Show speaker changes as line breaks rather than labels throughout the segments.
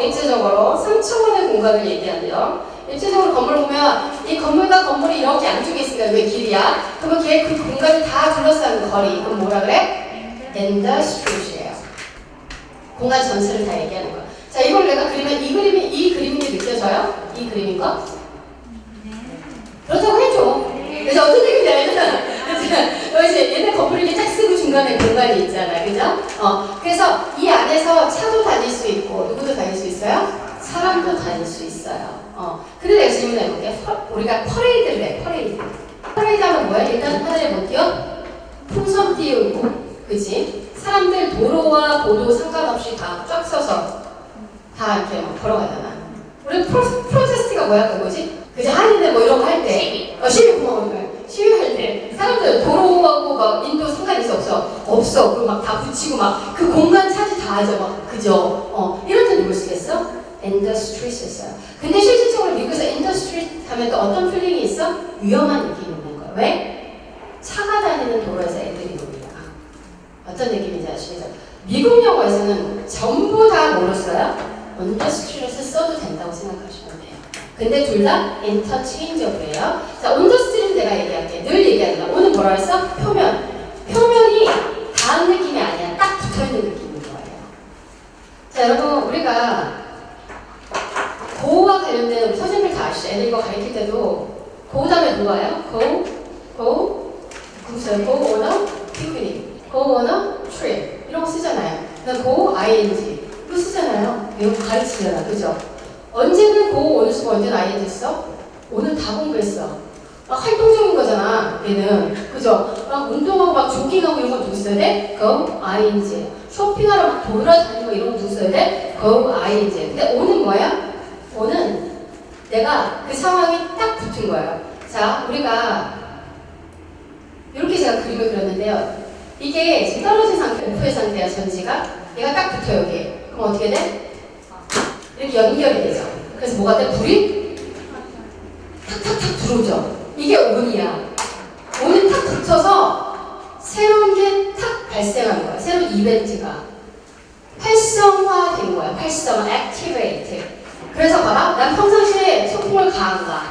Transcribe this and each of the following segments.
입체적으로 3차원의 공간을 얘기하네요. 입체적으로 건물을 보면 이 건물과 건물이 이렇게 양쪽에 있으니까 왜 길이야? 그러면 걔 그 공간을 다 둘러싸는 거리. 그럼 뭐라 그래? street이에요. 공간 전체를 다 얘기하는 거야. 자, 이걸 내가 그리면 이 그림이 이 그림이 느껴져요? 이 그림인 거? 그렇다고 해줘. 그래서 어떤 얘기인지 여기 이제 얘네 이렇게 짝 쓰고 중간에 공간이 있잖아. 그죠? 어. 그래서 이 안에서 차도 다닐 수 있고, 누구도 다닐 수 있어요? 사람도 다닐 수 있어요. 어. 근데 내가 질문해 볼게. 퍼- 우리가 퍼레이드를 해, 퍼레이드. 퍼레이드 하면 뭐야? 일단 하늘에 못 뛰어? 풍선 띄우고, 그지? 사람들 도로와 보도 상관없이 다 쫙 서서 다 이렇게 막 걸어가잖아. 우리 프로, 프로테스트가 뭐야, 그거지? 그지? 한인들 뭐 이런 거 할 때. 어, 시위 고마워. 시위할 때. 사람들 도로하고 막 인도 상관 있어, 없어? 그리고 막다 붙이고 막 그 공간 차지 다 하죠. 막, 그죠? 어, 이럴 때 누굴 쓰겠어? 인더스트리스 써요. 근데 실질적으로 미국에서 인더스트리 하면 또 어떤 필링이 있어? 위험한 느낌이 있는 거야. 왜? 차가 다니는 도로에서 애들이 놉니다. 어떤 느낌인지 아시겠죠? 미국 영어에서는 전부 다 뭐로 써요? 인더스트리에서 써도 된다고 생각하시면 돼요. 근데 둘다 인터체인저블이에요. 자, 온더스트리는 내가 얘기할게. 늘 얘기한다. 오늘 뭐라 했어? 표면. 표면이 닿은 느낌이 아니야. 딱 붙어있는 느낌인 거예요. 자, 여러분, 우리가 고우와 관련된 우리 선생님들 다 아시죠? 애들 이거 가르칠 때도 고우 다음에 누가요? 고우, 고우, 궁서요. 고우 오너, 피크닉. 고우 오너, 트립. 이런 거 쓰잖아요. 그다음 고우, ing. 이거 쓰잖아요. 이거 가르치잖아. 그죠? 언제는 고우 오늘 쓰고 언제는 ing 써? 오늘 다 공부했어. 막 활동적인 거잖아. 얘는. 그죠? 막 운동하고 막 조깅하고 이런 거 누구 써야 돼? go, ing. 쇼핑하러 막 돌아다니고 이런 거 누구 써야 돼? go, ing. 근데 오는 뭐야? 오는 내가 그 상황이 딱 붙은 거예요. 자, 우리가 이렇게 제가 그림을 그렸는데요. 이게 지금 떨어진 상태, 오프의 상태야, 전지가. 얘가 딱 붙어, 여기. 그럼 어떻게 돼? 이렇게 연결이 되죠. 그래서 뭐가 돼? 불이 탁탁탁 들어오죠. 이게 온이야. 온이 탁 붙어서 새로운 게 탁 발생한 거야. 새로운 이벤트가. 활성화된 거야. 활성화, activate. 그래서 봐라. 난 평상시에 소풍을 가, 안 가?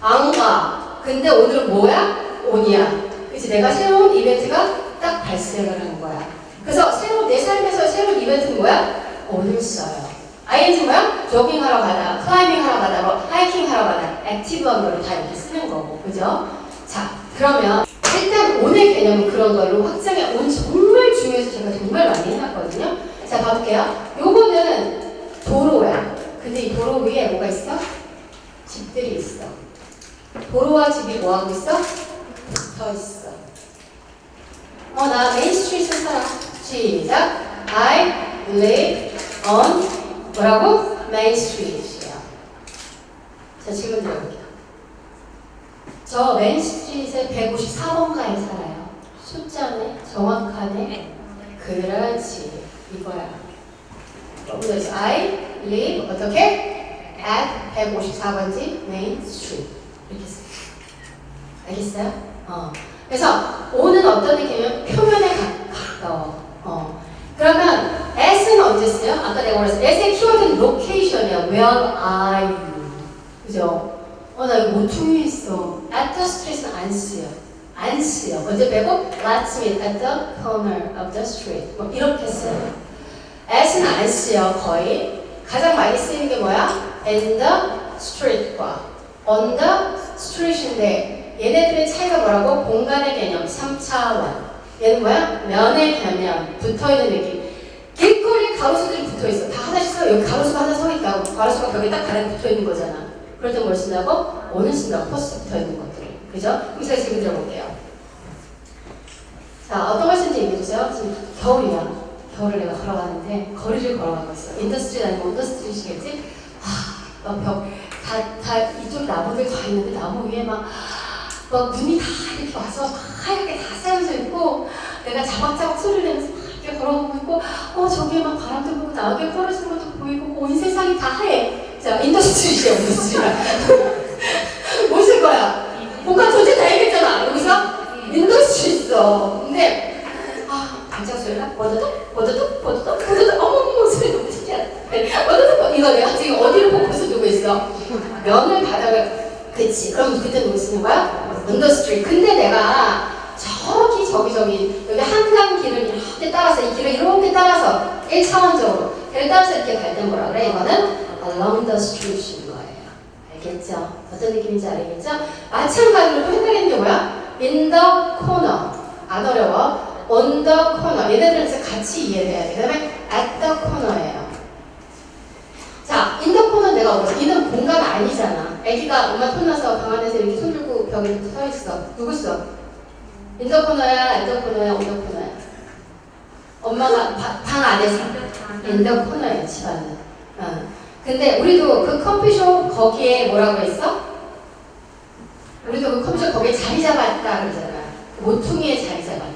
안 가. 근데 오늘은 뭐야? 온이야. 그치? 내가 새로운 이벤트가 딱 발생을 한 거야. 그래서 새로운, 내 삶에서 새로운 이벤트는 뭐야? 온을 써요. ING 뭐야? 조깅하러 가다, 클라이밍 하러 가다, 뭐 하이킹 하러 가다, 액티브한 거를 다 이렇게 거고, 그죠? 자, 그러면 일단 오늘 개념은 그런 걸로 확장해. 온 정말 중요해서 제가 정말 많이 해놨거든요. 자, 봐볼게요. 요거는 도로야. 근데 이 도로 위에 뭐가 있어? 집들이 있어. 도로와 집이 뭐하고 있어? 붙어 있어. 어, 나 메인 스트리트에 살아. 시작. I live on 뭐라고? 메인 스트리트야. 자, 질문 드려볼게요. 저 메인 스트리트의 154번가에 살아요. 숫자네, 정확하네. 그렇지. 이거야. 여기서 I live 어떻게? at 154번지 메인 스트리트. 이렇게 써. 알겠어요? 어. 그래서 오는 어떤 느낌이면 표면에 가- 가까워. 어. 그러면 s는 언제 쓰요? 아까 내가 말했어. s의 키워드는 location이야. Where are you? 그죠? 어, 나 이거 모퉁이 있어. at the street은 안 쓰요. 안 쓰요. 언제 빼고? let's meet at the corner of the street. 뭐 이렇게 써요. s는 안 쓰요. 거의. 가장 많이 쓰이는 게 뭐야? in the street과 on the street인데 얘네들의 차이가 뭐라고? 공간의 개념 3차원. 얘는 뭐야? 면의 개념, 붙어있는 느낌. 길거리에 가로수들이 붙어있어. 다 하나씩 서, 여기 가로수가 하나 서 있다고. 가로수가 벽에 딱 가랑 붙어있는 거잖아. 때뭘 쓴다고? 오늘 쓴다고. 포스트 붙어 있는 것들을. 그죠? 제가 지금 들어볼게요. 자, 어떤 걸 쓰는지 얘기해주세요. 지금 겨울이야. 겨울을 내가 걸어가는데, 거리를 걸어가고 있어. 인더스트리 아니고 온더스트리시겠지? 아, 막 벽, 다, 다, 이쪽 나무들 다 있는데, 나무 위에 막, 막 눈이 다 이렇게 와서 막 하얗게 다 쌓여져 있고 내가 자박자박 소리를 내면서 막 이렇게 걸어가고 있고 어 저기에 막 바람도 불고 나무에 떨어지는 것도 보이고 온 세상이 다 하얘 자 인더스트리시야 인더스트리야 뭐쓸 거야. 뭔가 존재 다 얘기했잖아. 여기서? 인더스트리 있어. 근데 아 반짝 소리가 버드덕? 버드덕? 버드덕? 버드덕? 어머머 소리 너무 특이하다. 버드덕? 누가 내가 지금 어디를 포커스 두고 있어? 면을 바닥을 그치. 그럼 그때 누구 쓰는 거야? 언더스트리. 근데 내가 저기 저기 저기 여기 한강 길을 이렇게 따라서 이 길을 이렇게 따라서 1차원적으로. 길을 따라서 이렇게 갈 때 뭐라 그래? 이거는 along the street인 거예요 알겠죠? 어떤 느낌인지 알겠죠? 마찬가지로 또 헷갈리는 게 뭐야? in the corner 안 어려워 on the corner 얘네들은 이제 같이 이해를 해야 돼 그 다음에 at the corner예요 자, 인더코는 내가 뭐지? 이는 공간 아니잖아. 애기가 엄마 혼나서 방 안에서 이렇게 손 들고 벽에 서 있어. 누구 있어? 인더코너야, 인더코너야, 온더코너야. 엄마가 바- 방 안에서 인더코너야, 집안은. 어. 근데 우리도 그 커피숍 거기에 뭐라고 했어? 우리도 그 커피숍 거기에 자리 잡았다 그러잖아. 그 모퉁이에 자리 잡았다.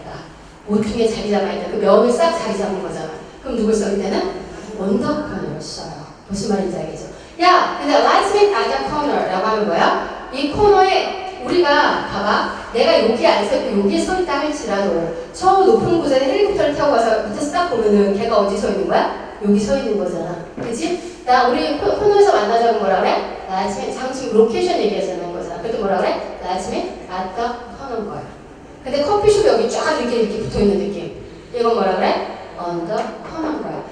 모퉁이에 자리 잡아있다. 그 명을 싹 자리 잡은 거잖아. 그럼 누굴 써? 이때는 원더코너를 써요. 무슨 말인지 알겠죠? 야, 근데 let's meet at the corner라고 하는 거야. 이 코너에 우리가 봐봐. 내가 여기 안 서 있고 여기 서 있다 할지라도 저 높은 곳에 헬리콥터를 타고 가서 밑에서 딱 보면은 걔가 어디 서 있는 거야? 여기 서 있는 거잖아. 그지? 나 우리 코- 코너에서 만나자고 뭐라 그래? let's meet 장 지금 로케이션 얘기하자는 거잖아. 그때 뭐라 그래? meet at the corner 거야. 근데 커피숍 여기 쫙 이렇게 이렇게 붙어 있는 느낌. 이건 뭐라 그래? the corner 거야.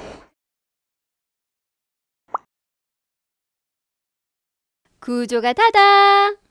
구조가 다다.